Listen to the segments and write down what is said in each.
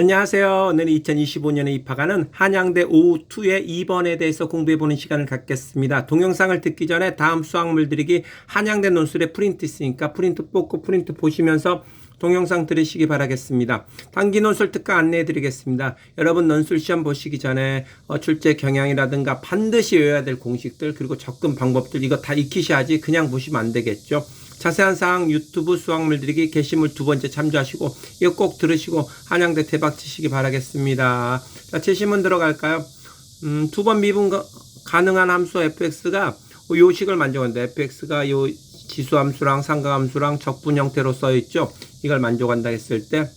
안녕하세요. 오늘은 2025년에 입학하는 한양대 오후2의 2번에 대해서 공부해보는 시간을 갖겠습니다. 동영상을 듣기 전에 다음 수학물 들이기 한양대 논술에 프린트 있으니까 프린트 뽑고 프린트 보시면서 동영상 들으시기 바라겠습니다. 단기 논술 특가 안내해 드리겠습니다. 여러분 논술 시험 보시기 전에 어, 출제 경향이라든가 반드시 외워야 될 공식들 그리고 접근 방법들 이거 다 익히셔야지 그냥 보시면 안 되겠죠. 자세한 사항 유튜브 수학물 들이기 게시물 두 번째 참조하시고 이거 꼭 들으시고 한양대 대박 치시기 바라겠습니다. 자, 제시문 들어갈까요? 음, 두 번 미분 가, 가능한 함수 fx가 요식을 만족한다. fx가 요 지수함수랑 상가함수랑 적분 형태로 써 있죠. 이걸 만족한다 했을 때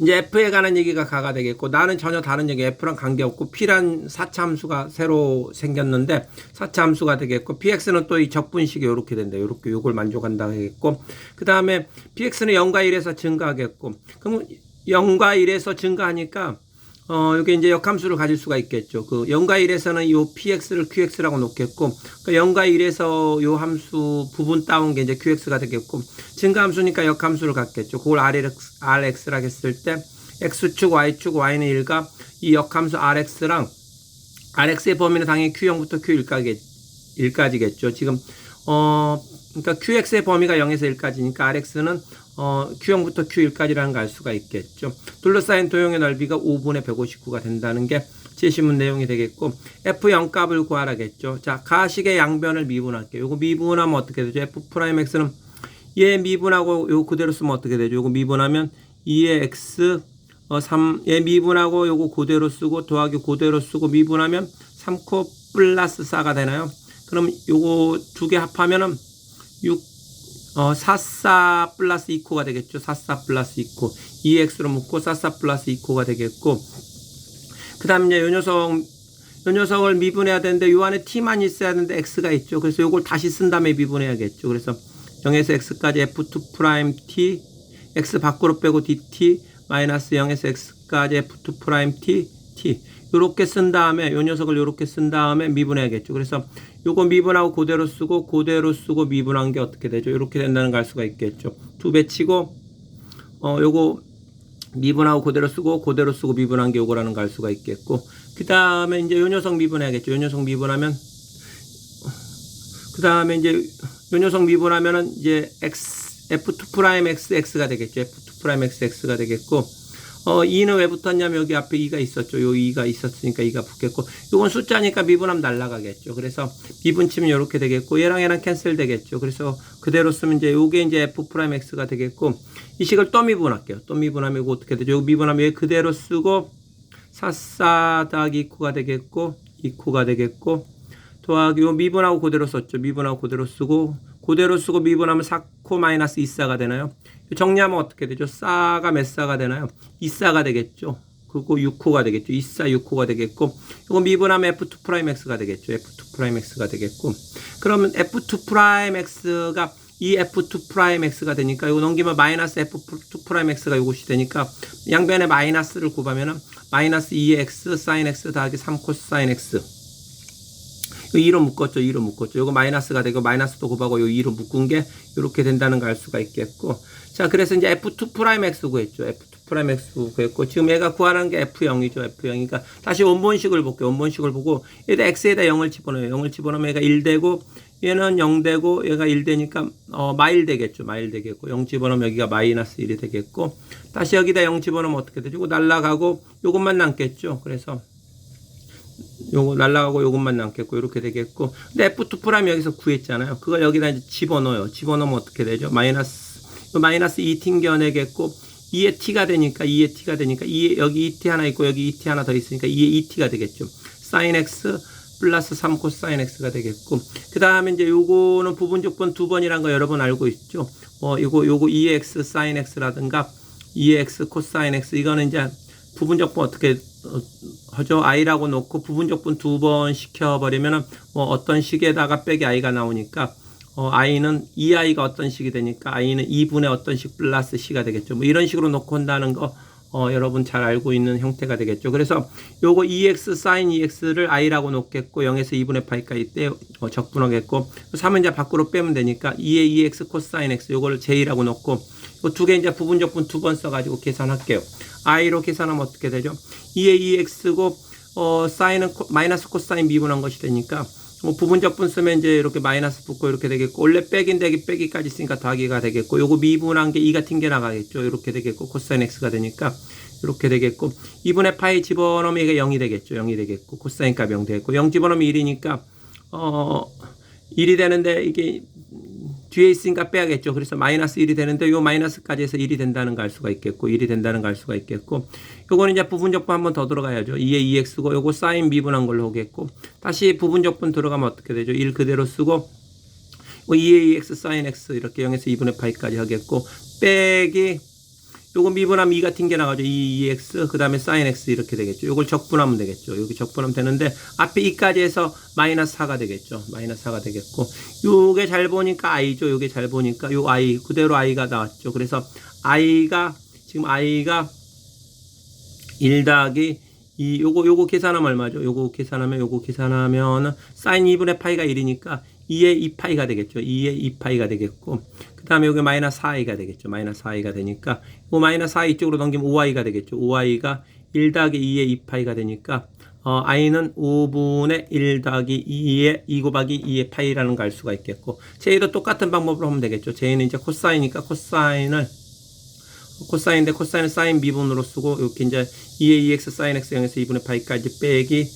이제 F에 관한 얘기가 가가 되겠고 나는 전혀 다른 얘기 F랑 관계없고 P란 4차 함수가 새로 생겼는데 4차 함수가 되겠고 PX는 또 이 적분식이 이렇게 된다. 이렇게 요걸 만족한다 하겠고 그 다음에 PX는 0과 1에서 증가하겠고 그럼 0과 1에서 증가하니까 어, 여기 이제 역함수를 가질 수가 있겠죠. 그 0과 1에서는 요 px를 qx라고 놓겠고, 그 0과 1에서 요 함수 부분 따온 게 이제 qx가 되겠고, 증가함수니까 역함수를 갖겠죠. 그걸 rx, rx라고 했을 때, x축, y축, y는 1과 이 역함수 rx랑 rx의 범위는 당연히 q0부터 q1까지, 1까지겠죠. 지금, 어, 그러니까 qx의 범위가 0에서 1까지니까 rx는 어, Q0부터 Q1까지라는 걸 알 수가 있겠죠. 둘러싸인 도형의 넓이가 5분의 159가 된다는 게 제시문 내용이 되겠고 F0 값을 구하라겠죠. 자, 가식의 양변을 미분할게요. 요거 미분하면 어떻게 되죠? F 프라임 X는 얘 미분하고 요거 그대로 쓰면 어떻게 되죠? 요거 미분하면 2의 X 어, 3, 얘 미분하고 요거 그대로 쓰고 더하기 그대로 쓰고 미분하면 3코 플러스 4가 되나요? 그럼 요거 두 개 합하면은 6 어, 44 플러스 2코가 되겠죠. 44 플러스 2코. 2x로 묶고 44 플러스 2코가 되겠고. 그 다음에 이제 요 녀석, 요 녀석을 미분해야 되는데 요 안에 t만 있어야 되는데 x가 있죠. 그래서 요걸 다시 쓴 다음에 미분해야겠죠. 그래서 0에서 x까지 f2 프라임 t, x 밖으로 빼고 dt, 마이너스 0에서 x까지 f2 프라임 t, t. 요렇게 쓴 다음에 요 녀석을 요렇게 쓴 다음에 미분해야겠죠. 그래서 요거 미분하고 그대로 쓰고 그대로 쓰고 미분한 게 어떻게 되죠? 이렇게 된다는 걸 알 수가 있겠죠. 두 배 치고 어 요거 미분하고 그대로 쓰고 그대로 쓰고 미분한 게 요거라는 걸 알 수가 있겠고 그 다음에 이제 요 녀석 미분해야겠죠. 요 녀석 미분하면 그 다음에 이제 요 녀석 미분하면은 이제 x f2 프라임 x x가 되겠죠. f2 프라임 x x가 되겠고 어, 2는 왜 붙었냐면 여기 앞에 2가 있었죠. 요 2가 있었으니까 2가 붙겠고 요건 숫자니까 미분하면 날라가겠죠. 그래서 미분 치면 이렇게 되겠고 얘랑 얘랑 캔슬 되겠죠. 그래서 그대로 쓰면 이제 요게 이제 f 프라임 x가 되겠고 이 식을 또 미분할게요. 또 미분하면 이거 어떻게 되죠? 요 미분하면 얘 그대로 쓰고 44 더하기 2코가 되겠고 2코가 되겠고 더하기 요 미분하고 그대로 썼죠. 미분하고 그대로 쓰고 그대로 쓰고 미분하면 4코 마이너스 2사가 되나요? 정리하면 어떻게 되죠? 싸가 몇 사가 되나요? 2사가 되겠죠. 그리고 6호가 되겠죠. 2사 6호가 되겠고 이거 미분하면 F2 프라임 X가 되겠죠. F2 프라임 X가 되겠고 그러면 F2 프라임 X가 이 F2 프라임 X가 되니까 이거 넘기면 마이너스 F2 프라임 X가 이것이 되니까 양변에 마이너스를 곱하면은 마이너스 2X 사인 X 더하기 3 코사인 X 2로 묶었죠. 2로 묶었죠. 이거 마이너스가 되고 마이너스도 곱하고 요 2로 묶은 게 이렇게 된다는 걸 알 수가 있겠고 자, 그래서 이제 F2 프라임 X 구했죠. F2 프라임 X 구했고, 지금 얘가 구하는 게 F0이죠. F0이니까 그러니까 다시 원본식을 볼게요. 원본식을 보고, 얘다 X에다 0을 집어넣어요. 0을 집어넣으면 얘가 1 되고, 얘는 0 되고, 얘가 1 되니까, 어, 마일 되겠죠. 마일 되겠고, 0 집어넣으면 여기가 마이너스 1이 되겠고, 다시 여기다 0 집어넣으면 어떻게 되죠? 날라가고, 요것만 남겠죠. 그래서, 요거 날라가고 요것만 남겠고 이렇게 되겠고. 근데 F2 프라임 여기서 구했잖아요. 그걸 여기다 이제 집어넣어요. 집어넣으면 어떻게 되죠? 마이너스. 마이너스 2 튕겨내겠고 2의 t가 되니까 2의 t가 되니까 2에 여기 2t 하나 있고 여기 2t 하나 더 있으니까 2의 2t가 되겠죠. sin x 플러스 3 코사인 x가 되겠고. 그 다음에 이제 요거는 부분조건 두 번이란 거 여러분 알고 있죠. 뭐 요거 요거 2x sin x라든가 2x 코사인 x 이거는 이제 부분적분 어떻게 하죠? i라고 놓고 부분적분 두 번 시켜버리면은 뭐 어떤 식에다가 빼기 i가 나오니까 어, i는 2i가 어떤 식이 되니까 i는 2분의 어떤 식 플러스 c가 되겠죠. 뭐 이런 식으로 놓고 한다는 거 어, 여러분 잘 알고 있는 형태가 되겠죠. 그래서 요거 2x sin 2x를 i라고 놓겠고 0에서 2분의 파이까지 때 어, 적분하겠고 3은 이제 밖으로 빼면 되니까 2의 2x 코사인 x 요거를 j라고 놓고 이 두 개 이제 부분적분 두 번 써가지고 계산할게요. i로 계산하면 어떻게 되죠? 2의 2x고 어, 사인은 코, 마이너스 코사인 미분한 것이 되니까 뭐 부분적분 쓰면 이제 이렇게 마이너스 붙고 이렇게 되겠고 원래 빼기인데 여기 빼기까지 있으니까 더하기가 되겠고 요거 미분한 게 2가 튕겨 나가겠죠. 이렇게 되겠고 코사인 x가 되니까 이렇게 되겠고 2분의 파이 집어넣으면 이게 0이 되겠죠. 0이 되겠고 코사인 값이 0 되겠고 0 집어넣으면 1이니까 어 1이 되는데 이게 뒤에 있으니까 빼야겠죠. 그래서 마이너스 1이 되는데 요 마이너스까지 해서 1이 된다는 거 알 수가 있겠고 1이 된다는 거 알 수가 있겠고 요거는 이제 부분적분 한 번 더 들어가야죠. 2에 2x고 요거 사인 미분한 걸로 오겠고 다시 부분적분 들어가면 어떻게 되죠? 1 그대로 쓰고 뭐 2에 2x 사인 x 이렇게 0에서 2분의 파이까지 하겠고 빼기 요거 미분하면 2가 튕겨 나가죠. 2, 2x 그 다음에 sin x 이렇게 되겠죠. 요걸 적분하면 되겠죠. 여기 적분하면 되는데 앞에 2까지 해서 마이너스 4가 되겠죠. 마이너스 4가 되겠고 요게 잘 보니까 i죠. 요게 잘 보니까 요 i 그대로 i가 나왔죠. 그래서 i가 지금 i가 1 더하기 이 요거 요거 계산하면 얼마죠? 요거 계산하면 요거 계산하면 sin 2분의 파이가 1이니까 2의 2파이가 되겠죠. 2의 2파이가 되겠고 그 다음에 여기 마이너스 4i가 되겠죠. 마이너스 4i가 되니까 요 마이너스 4 이쪽으로 넘기면 5i가 되겠죠. 5i가 1 더하기 2의 2파이가 되니까 어, i는 5분의 1 더하기 2의 2 곱하기 2의 파이라는 걸 알 수가 있겠고 제이도 똑같은 방법으로 하면 되겠죠. 제이는 이제 코사인이니까 코사인을 코사인인데 코사인은 사인 미분으로 쓰고 이렇게 이제 2의 2x 사인 x 0에서 2분의 파이까지 빼기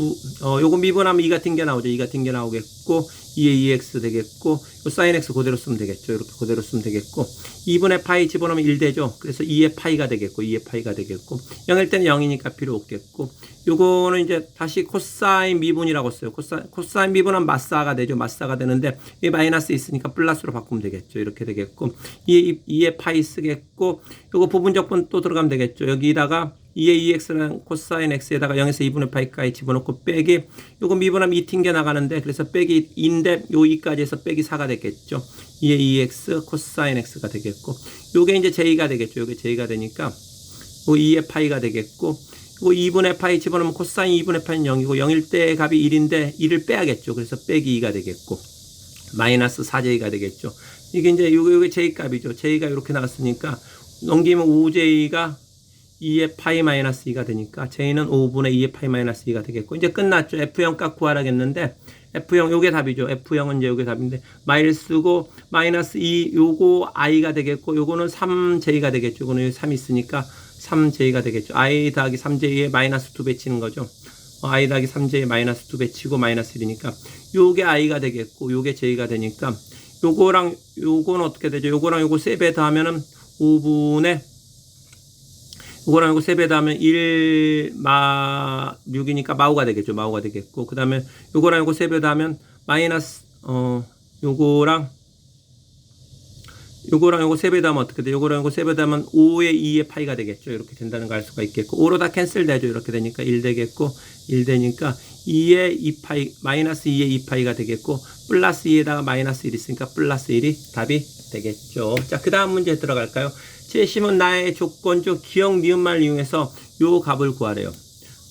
두, 어, 요거 미분하면 2가 튕겨 나오죠. 2가 튕겨 나오겠고 2의 2x 되겠고 요 사인 x 그대로 쓰면 되겠죠. 이렇게 그대로 쓰면 되겠고 2분의 파이 집어넣으면 1 되죠. 그래서 2의 파이가 되겠고 2의 파이가 되겠고 0일 때는 0이니까 필요 없겠고 요거는 이제 다시 코사인 미분이라고 써요. 코사, 코사인 미분은 마사가 되죠. 마사가 되는데 이 마이너스 있으니까 플러스로 바꾸면 되겠죠. 이렇게 되겠고 2의, 2의 파이 쓰겠고 요거 부분적분 또 들어가면 되겠죠. 여기다가 2의 2x는 코사인 x에다가 0에서 2분의 파이까지 집어넣고 빼기 요거 미분하면 2 튕겨 나가는데 그래서 빼기 2인데 요 2까지 해서 빼기 4가 되겠죠. 2의 2x 코사인 x가 되겠고 요게 이제 j가 되겠죠. 요게 j가 되니까 요 2의 파이가 되겠고 요 2분의 파이 집어넣으면 코사인 2분의 파이는 0이고 0일 때 값이 1인데 1을 빼야겠죠. 그래서 빼기 2가 되겠고 마이너스 4j가 되겠죠. 이게 이제 요게 요게 j 값이죠. j가 이렇게 나왔으니까 넘기면 5j가 2의 파이 마이너스 2가 되니까 j는 5분의 2의 파이 마이너스 2가 되겠고 이제 끝났죠. F0 값 구하라겠는데 F0 요게 답이죠. F0은 이제 요게 답인데 쓰고 마이너스 2 요거 i가 되겠고 요거는 3j가 되겠죠. 요거는 3 있으니까 3j가 되겠죠. i 더하기 3j에 마이너스 2배 치는 거죠. 어, i 더하기 3j에 마이너스 2배 치고 마이너스 1이니까 요게 i가 되겠고 요게 j가 되니까 요거랑 요거는 어떻게 되죠? 요거랑 요거 3배 더하면은 5분의 이거랑 이거 세배 더하면 1, 마, 6이니까 마우가 되겠죠. 마우가 되겠고. 그 다음에 요거랑 요거 세배 더하면 마이너스, 어, 요거랑 요거랑 요거 세배 더하면 어떻게 돼? 요거랑 요거 세배 더하면 5의 2의 파이가 되겠죠. 이렇게 된다는 걸 알 수가 있겠고. 5로 다 캔슬 되죠. 이렇게 되니까 1 되겠고, 1 되니까 2의 2 파이, 마이너스 2의 2 파이가 되겠고, 플러스 2에다가 마이너스 1 있으니까 플러스 1이 답이 되겠죠. 자, 그 다음 문제 들어갈까요? 재심은 나의 조건적 기억 니은말을 이용해서 요 값을 구하래요.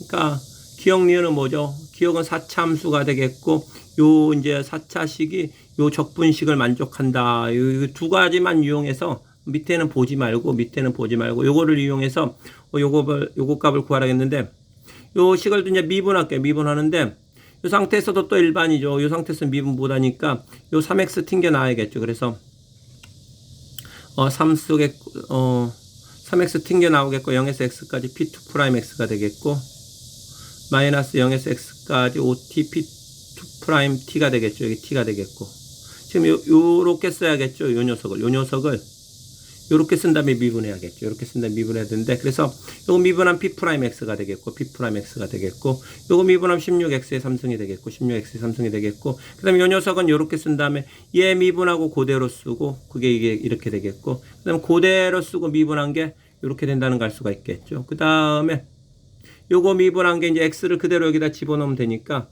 그러니까 기억 니은은 뭐죠? 기억은 4차함수가 되겠고 요 이제 4차식이 요 적분식을 만족한다. 요 두 가지만 이용해서 밑에는 보지 말고 밑에는 보지 말고 요거를 이용해서 요거를 요거 값을 구하라겠는데 요 식을 이제 미분할게요. 미분하는데 요 상태에서도 또 일반이죠. 요 상태에서 미분 못하니까 요 3x 튕겨 나와야겠죠. 그래서 어, 3 속에 어, 3x 튕겨 나오겠고 0에서 x까지 p2 프라임 x가 되겠고 마이너스 0에서 x까지 5t p2 프라임 t가 되겠죠. 여기 t가 되겠고 지금 요, 요렇게 써야겠죠. 요 녀석을 요 녀석을 요렇게 쓴 다음에 미분해야겠죠. 요렇게 쓴 다음에 미분해야 되는데 그래서 요거 미분하면 p 프라임 x가 되겠고 p 프라임 x가 되겠고 요거 미분하면 16x의 삼승이 되겠고 16x의 삼승이 되겠고 그 다음에 요 녀석은 요렇게 쓴 다음에 얘 미분하고 그대로 쓰고 그게 이게 이렇게 되겠고 그 다음에 그대로 쓰고 미분한 게 요렇게 된다는 걸 알 수가 있겠죠. 그 다음에 요거 미분한 게 이제 x를 그대로 여기다 집어넣으면 되니까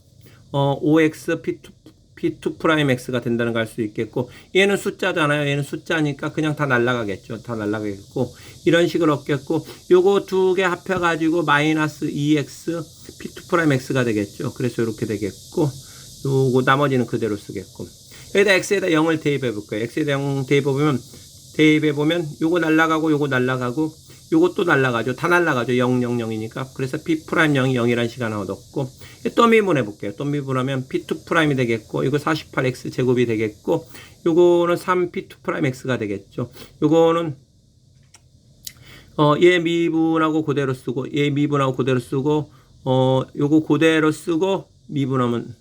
어 5x p2 P2 프라임 X가 된다는 걸 알 수 있겠고 얘는 숫자잖아요. 얘는 숫자니까 그냥 다 날라가겠죠. 다 날라가겠고 이런 식을 얻겠고 요거 두 개 합해 가지고 마이너스 2X P2 프라임 X가 되겠죠. 그래서 이렇게 되겠고 요거 나머지는 그대로 쓰겠고 여기다 X에다 0을 대입해 볼 거예요. X에다 0 대입해 보면 대입해 보면 요거 날라가고 요거 날라가고 요것도 날라가죠. 다 날라가죠. 0, 0, 0이니까. 그래서 P 프라임 0이 0이라는 시간을 얻었고 또 미분해 볼게요. 또 미분하면 P2 프라임이 되겠고 이거 48X 제곱이 되겠고 요거는 3P2 프라임 X가 되겠죠. 요거는 어, 얘 미분하고 그대로 쓰고 얘 미분하고 그대로 쓰고 어, 요거 그대로 쓰고 미분하면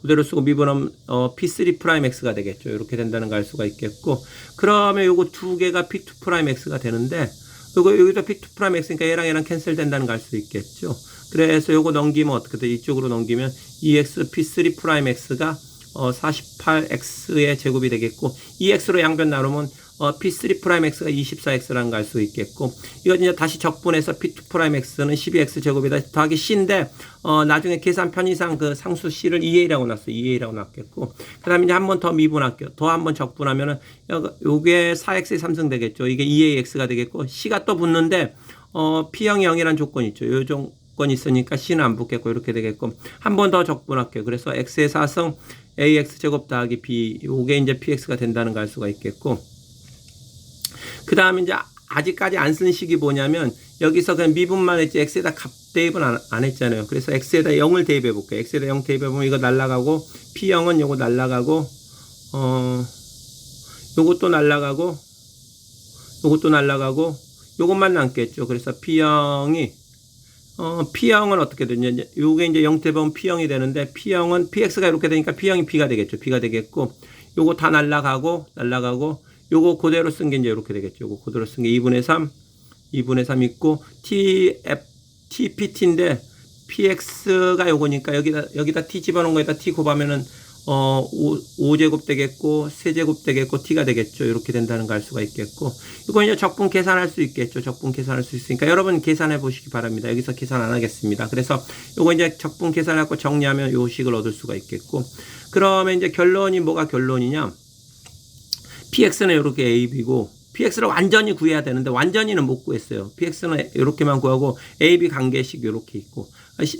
그대로 쓰고 미분하면 어, P3 프라임 X가 되겠죠. 이렇게 된다는 걸 알 수가 있겠고 그러면 요거 두 개가 P2 프라임 X가 되는데 요거 여기도 P2 프라임 X니까 얘랑 얘랑 캔슬 된다는 걸 알 수 있겠죠. 그래서 요거 넘기면 어떻게 돼? 이쪽으로 넘기면 EX P3 프라임 X가 어, 48X의 제곱이 되겠고 EX로 양변 나누면 어, P3 프라임 X가 24X라는 걸 알 수 있겠고 이거 이제 다시 적분해서 P2 프라임 X는 12X 제곱이다 더하기 C인데 어, 나중에 계산 편의상 그 상수 C를 2A라고 놨어요. 2A라고 놨겠고 그 다음에 이제 한 번 더 미분할게요. 더 한 번 적분하면은 요- 요게 4X의 3승 되겠죠. 이게 2AX가 되겠고 C가 또 붙는데 어, P형이 0이라는 조건이 있죠. 요 조건이 있으니까 C는 안 붙겠고 이렇게 되겠고 한 번 더 적분할게요. 그래서 X의 4승 AX 제곱 더하기 B 요게 이제 PX가 된다는 걸 알 수가 있겠고 그 다음에 이제 아직까지 안쓴 식이 뭐냐면 여기서 그냥 미분만 했지 x에다 값 대입은 안, 안 했잖아요. 그래서 x에다 0을 대입해 볼게요. x에다 0 대입해 보면 이거 날라가고 p0은 요거 날라가고 어 요것도 날라가고 요것도 날라가고 요것만 남겠죠. 그래서 p0이 어, P형은 어떻게 되냐. 요게 이제 0 대보면 P형이 되는데, P형은 PX가 이렇게 되니까 P형이 B가 되겠죠. B가 되겠고, 요거 다 날라가고, 날라가고, 요거 그대로 쓴 게 이제 이렇게 되겠죠. 요거 그대로 쓴 게 2분의 3, 2분의 3 있고, TF, TPT인데, PX가 요거니까 여기다, 여기다 T 집어넣은 거에다 T 곱하면은, 어, 5, 제곱 되겠고, 세제곱 되겠고, T가 되겠죠. 이렇게 된다는 걸 알 수가 있겠고, 이거 이제 적분 계산할 수 있겠죠. 적분 계산할 수 있으니까 여러분 계산해 보시기 바랍니다. 여기서 계산 안 하겠습니다. 그래서 요거 이제 적분 계산하고 정리하면 요 식을 얻을 수가 있겠고, 그러면 이제 결론이 뭐가 결론이냐? PX는 이렇게 AB고, PX를 완전히 구해야 되는데 완전히는 못 구했어요. PX는 이렇게만 구하고 AB 관계식 이렇게 있고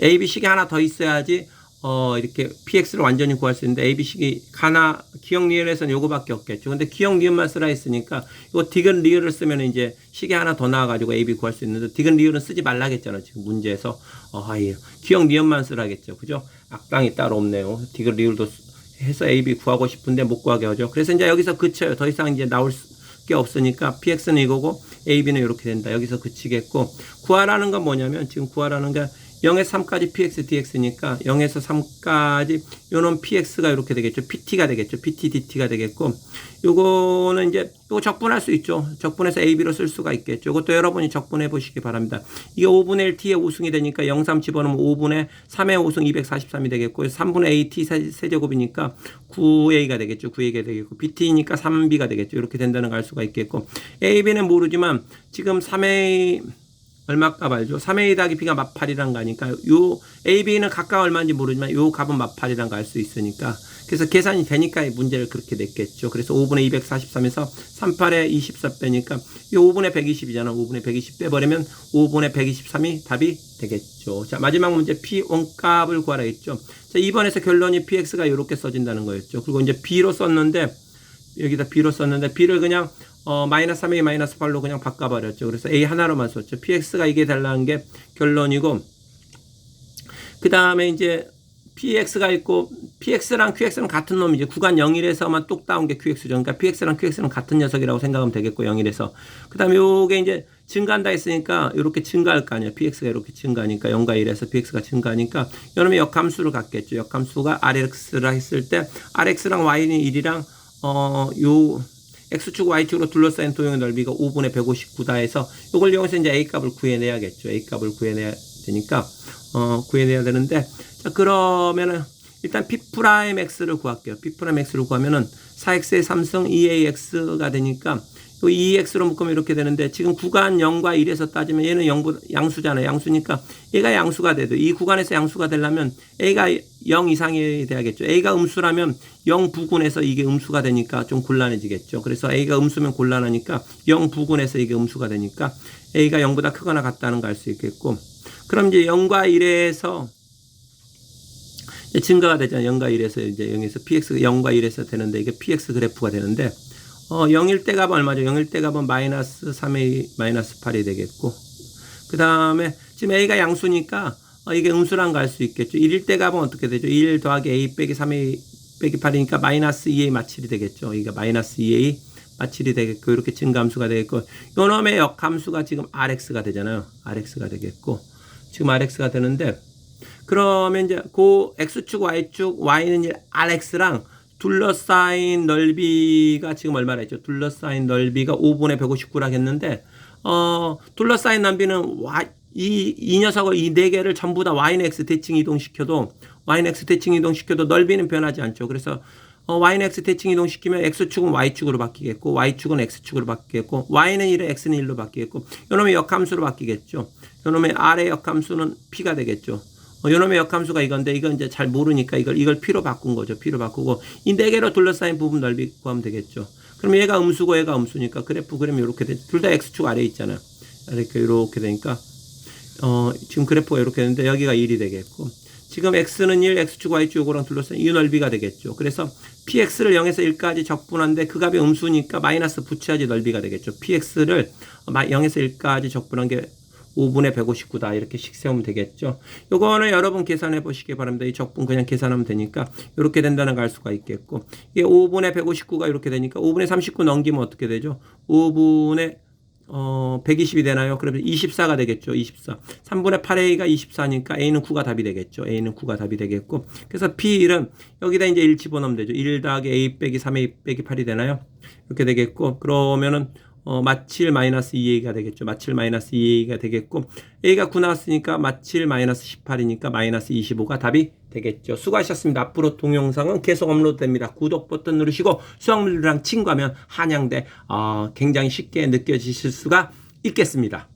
AB 식이 하나 더 있어야지 어 이렇게 PX를 완전히 구할 수 있는데 AB 식이 하나 기억 리을에서는 요거밖에 없겠죠. 근데 기억 리을만 쓰라 했으니까 이거 디귿 리을을 쓰면 이제 식이 하나 더 나와가지고 AB 구할 수 있는데 디귿 리을은 쓰지 말라겠잖아 지금 문제에서 어 예. 기억 리을만 쓰라겠죠. 그죠? 악당이 따로 없네요. 디귿 리을도 해서 AB 구하고 싶은데 못 구하게 하죠. 그래서 이제 여기서 그쳐요. 더 이상 이제 나올 게 없으니까 PX는 이거고 AB는 이렇게 된다. 여기서 그치겠고 구하라는 건 뭐냐면 지금 구하라는 게 0에서 3까지 PX, DX니까 0에서 3까지 요는 PX가 이렇게 되겠죠. PT가 되겠죠. PT, DT가 되겠고 요거는 이제 요거 적분할 수 있죠. 적분해서 AB로 쓸 수가 있겠죠. 이것도 여러분이 적분해 보시기 바랍니다. 이게 5분의 1 T의 5승이 되니까 0, 3 집어넣으면 5분의 3의 5승 243이 되겠고 3분의 A T 세- 세제곱이니까 9A가 되겠죠. 9A가 되겠고 BT니까 3B가 되겠죠. 이렇게 된다는 걸 알 수가 있겠고 AB는 모르지만 지금 3A 얼마 값 알죠? 3A 더하기 B가 마팔이란 거니까 요 AB는 각각 얼마인지 모르지만 요 값은 마팔이란 거 알 수 있으니까 그래서 계산이 되니까 이 문제를 그렇게 냈겠죠. 그래서 5분의 243에서 38에 24 빼니까 이 5분의 120이잖아. 5분의 120 빼버리면 5분의 123이 답이 되겠죠. 자, 마지막 문제 P 원값을 구하라 했죠. 자, 이번에서 결론이 PX가 이렇게 써진다는 거였죠. 그리고 이제 B로 썼는데 여기다 B로 썼는데 B를 그냥 어, 마이너스 3A 마이너스 8로 그냥 바꿔버렸죠. 그래서 A 하나로만 썼죠. PX가 이게 달라는 게 결론이고, 그 다음에 이제 PX가 있고, PX랑 QX는 같은 놈이죠. 구간 0일에서만 뚝 따온 게 QX죠. 그러니까 PX랑 QX는 같은 녀석이라고 생각하면 되겠고, 0일에서. 그 다음에 요게 이제 증가한다 했으니까, 이렇게 증가할 거 아니에요. PX가 이렇게 증가하니까, 0과 1에서 PX가 증가하니까, 여러분 역함수를 갖겠죠. 역함수가 RX라 했을 때, RX랑 Y는 1이랑, 어, 요, X축 Y축으로 둘러싸인 도형의 넓이가 5분의 159다 해서 이걸 이용해서 이제 A 값을 구해내야겠죠. A 값을 구해내야 되니까 어 구해내야 되는데 자 그러면은 일단 P 프라임 X를 구할게요. P 프라임 X를 구하면은 4X의 3승 2AX가 되니까 요 2X로 묶으면 이렇게 되는데 지금 구간 0과 1에서 따지면 얘는 0보 양수잖아요. 양수니까 얘가 양수가 돼도 이 구간에서 양수가 되려면 A가 0 이상이 돼야겠죠. A가 음수라면 0 부근에서 이게 음수가 되니까 좀 곤란해지겠죠. 그래서 A가 음수면 곤란하니까 0 부근에서 이게 음수가 되니까 A가 0보다 크거나 같다는 걸 알 수 있겠고 그럼 이제 0과 1에서 증가가 되잖아요. 0과 1에서 이제 0에서 PX가 0과 1에서 되는데 이게 PX 그래프가 되는데 어, 0일 때 값은 얼마죠? 0일 때 값은 마이너스 3a 마이너스 8이 되겠고 그 다음에 지금 a가 양수니까 어, 이게 음수랑 갈 수 있겠죠. 1일 때 값은 어떻게 되죠? 1 더하기 a 빼기 3a 빼기 8이니까 마이너스 2a 마칠이 되겠죠. 이게 마이너스 2a 마칠이 되겠고 이렇게 증감수가 되겠고 요놈의 역함수가 지금 rx가 되잖아요. rx가 되겠고 지금 rx가 되는데 그러면 이제 그 x축 y축 y는 이제 rx랑 둘러싸인 넓이가 지금 얼마나 했죠? 둘러싸인 넓이가 5분의 159라 했는데 어 둘러싸인 넓이는 이, 이 녀석을 이 네 개를 전부 다 y는 x 대칭 이동시켜도 y는 x 대칭 이동시켜도 넓이는 변하지 않죠. 그래서 어, y는 x 대칭 이동시키면 x축은 y축으로 바뀌겠고 y축은 x축으로 바뀌겠고 y는 1에 x는 1로 바뀌겠고 요놈의 역함수로 바뀌겠죠. 요놈의 r의 역함수는 p가 되겠죠. 어, 요놈의 역함수가 이건데 이건 이제 잘 모르니까 이걸 이걸 p로 바꾼 거죠. p로 바꾸고 이 네 개로 둘러싸인 부분 넓이 구하면 되겠죠. 그럼 얘가 음수고 얘가 음수니까 그래프 그림이 이렇게 돼. 둘다 x축 아래에 있잖아요. 이렇게 이렇게 되니까 어, 지금 그래프가 이렇게 되는데 여기가 1이 되겠고 지금 x는 1, x축, y축 요거랑 둘러싸인 이 넓이가 되겠죠. 그래서 px를 0에서 1까지 적분한데 그 값이 음수니까 마이너스 붙여야지 넓이가 되겠죠. px를 0에서 1까지 적분한 게 5분의 159다 이렇게 식 세우면 되겠죠. 요거는 여러분 계산해 보시기 바랍니다. 이 적분 그냥 계산하면 되니까 이렇게 된다는 걸 알 수가 있겠고 이게 5분의 159가 이렇게 되니까 5분의 39 넘기면 어떻게 되죠? 5분의 어, 120이 되나요? 그러면 24가 되겠죠. 24. 3분의 8a가 24니까 a는 9가 답이 되겠죠. a는 9가 답이 되겠고. 그래서 p1은 여기다 이제 1 집어넣으면 되죠. 1 더하기 a 빼기 3a 빼기 8이 되나요? 이렇게 되겠고. 그러면은 어, 마칠 마이너스 2a가 되겠죠. 마칠 마이너스 2a가 되겠고. a가 9 나왔으니까 마칠 마이너스 18이니까 마이너스 25가 답이 되겠죠. 수고하셨습니다. 앞으로 동영상은 계속 업로드됩니다. 구독 버튼 누르시고 수학물이랑 친구하면 한양대 어, 굉장히 쉽게 느껴지실 수가 있겠습니다.